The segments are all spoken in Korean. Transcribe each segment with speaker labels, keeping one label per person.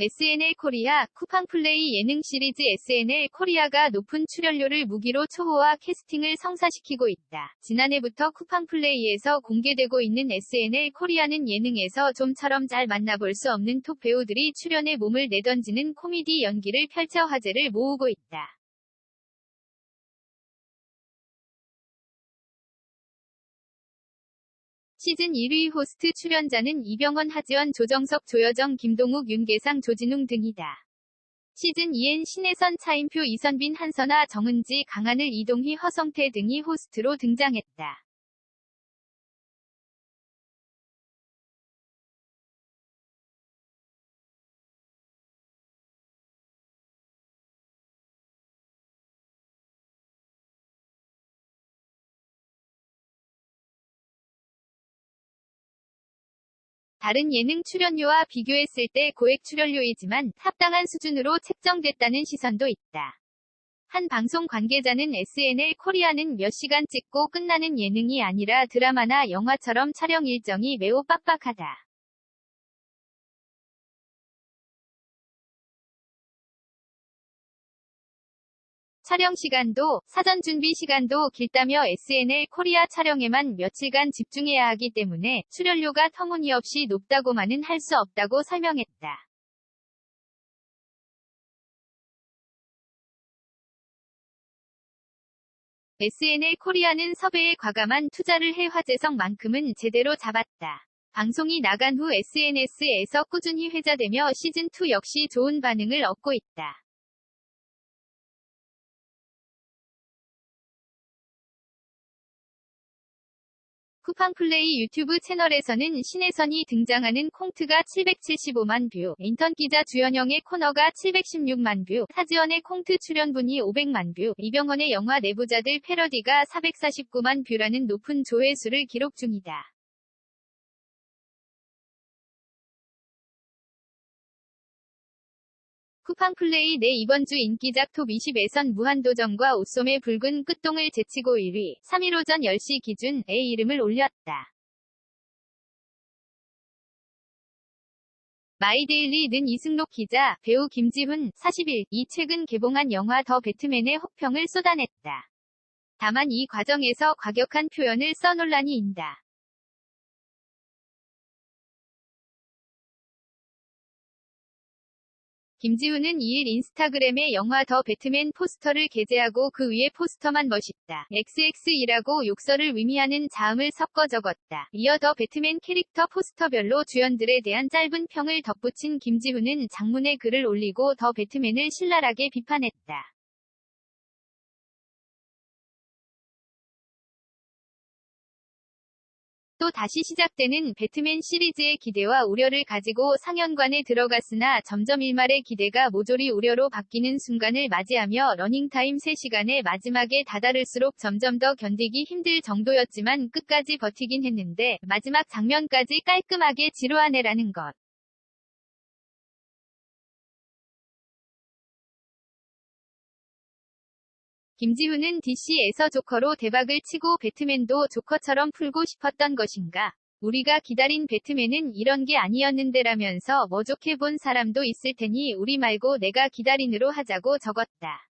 Speaker 1: SNL 코리아 쿠팡 플레이 예능 시리즈 SNL 코리아가 높은 출연료를 무기로 초호화 캐스팅을 성사시키고 있다. 지난해부터 쿠팡 플레이에서 공개되고 있는 SNL 코리아는 예능에서 좀처럼 잘 만나볼 수 없는 톱 배우들이 출연에 몸을 내던지는 코미디 연기를 펼쳐 화제를 모으고 있다. 시즌 1위 호스트 출연자는 이병헌, 하지원, 조정석, 조여정, 김동욱, 윤계상, 조진웅 등이다. 시즌 2엔 신혜선, 차인표, 이선빈, 한선아, 정은지, 강하늘, 이동희, 허성태 등이 호스트로 등장했다. 다른 예능 출연료와 비교했을 때 고액 출연료이지만 합당한 수준으로 책정됐다는 시선도 있다. 한 방송 관계자는 SNL 코리아는 몇 시간 찍고 끝나는 예능이 아니라 드라마나 영화처럼 촬영 일정이 매우 빡빡하다. 촬영 시간도, 사전 준비 시간도 길다며 SNL 코리아 촬영에만 며칠간 집중해야 하기 때문에 출연료가 터무니없이 높다고만은 할 수 없다고 설명했다. SNL 코리아는 섭외에 과감한 투자를 해 화제성만큼은 제대로 잡았다. 방송이 나간 후 SNS에서 꾸준히 회자되며 시즌2 역시 좋은 반응을 얻고 있다. 쿠팡 플레이 유튜브 채널에서는 신혜선이 등장하는 콩트가 775만 뷰, 인턴 기자 주연영의 코너가 716만 뷰, 하지원의 콩트 출연분이 500만 뷰, 이병헌의 영화 내부자들 패러디가 449만 뷰라는 높은 조회수를 기록 중이다. 쿠팡 플레이 내 이번 주 인기작 톱 20에선 무한도전과 옷소매 붉은 끝동을 제치고 1위, 3일 오전 10시 기준 에 이름을 올렸다. 마이데일리는 이승록 기자, 배우 김지훈, 40일, 이 최근 개봉한 영화 더 배트맨의 혹평을 쏟아냈다. 다만 이 과정에서 과격한 표현을 써 논란이 있다. 김지훈은 2일 인스타그램에 영화 더 배트맨 포스터를 게재하고 그 위에 포스터만 멋있다. XX이라고 욕설을 의미하는 자음을 섞어 적었다. 이어 더 배트맨 캐릭터 포스터별로 주연들에 대한 짧은 평을 덧붙인 김지훈은 장문의 글을 올리고 더 배트맨을 신랄하게 비판했다. 또 다시 시작되는 배트맨 시리즈의 기대와 우려를 가지고 상영관에 들어갔으나 점점 일말의 기대가 모조리 우려로 바뀌는 순간을 맞이하며 러닝타임 3시간의 마지막에 다다를수록 점점 더 견디기 힘들 정도였지만 끝까지 버티긴 했는데 마지막 장면까지 깔끔하게 지루하네라는 것. 김지훈은 DC에서 조커로 대박을 치고 배트맨도 조커처럼 풀고 싶었던 것인가? 우리가 기다린 배트맨은 이런 게 아니었는데라면서 머족해 본 사람도 있을 테니 우리 말고 내가 기다린으로 하자고 적었다.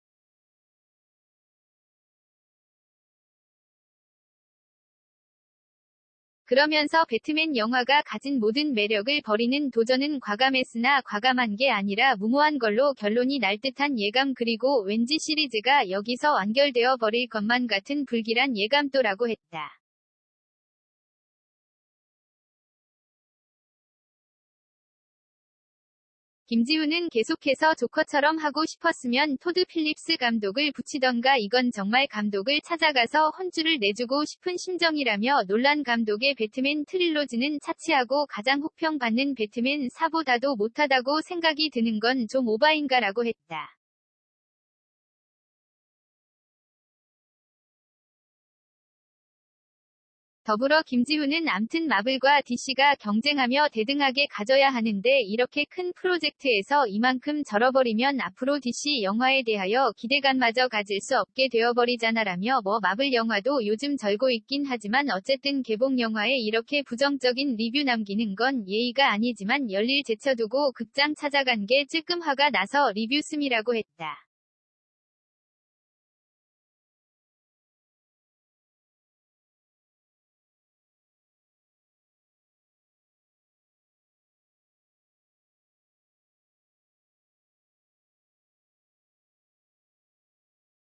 Speaker 1: 그러면서 배트맨 영화가 가진 모든 매력을 버리는 도전은 과감했으나 과감한 게 아니라 무모한 걸로 결론이 날 듯한 예감 그리고 왠지 시리즈가 여기서 완결되어 버릴 것만 같은 불길한 예감도라고 했다. 김지훈은 계속해서 조커처럼 하고 싶었으면 토드 필립스 감독을 붙이던가 이건 정말 감독을 찾아가서 혼주를 내주고 싶은 심정이라며 논란 감독의 배트맨 트릴로지는 차치하고 가장 혹평받는 배트맨 4보다도 못하다고 생각이 드는 건 좀 오바인가라고 했다. 더불어 김지훈은 암튼 마블과 DC가 경쟁하며 대등하게 가져야 하는데 이렇게 큰 프로젝트에서 이만큼 절어버리면 앞으로 DC 영화에 대하여 기대감마저 가질 수 없게 되어버리잖아라며 뭐 마블 영화도 요즘 절고 있긴 하지만 어쨌든 개봉 영화에 이렇게 부정적인 리뷰 남기는 건 예의가 아니지만 열일 제쳐두고 극장 찾아간 게 찔끔 화가 나서 리뷰 씀이라고 했다.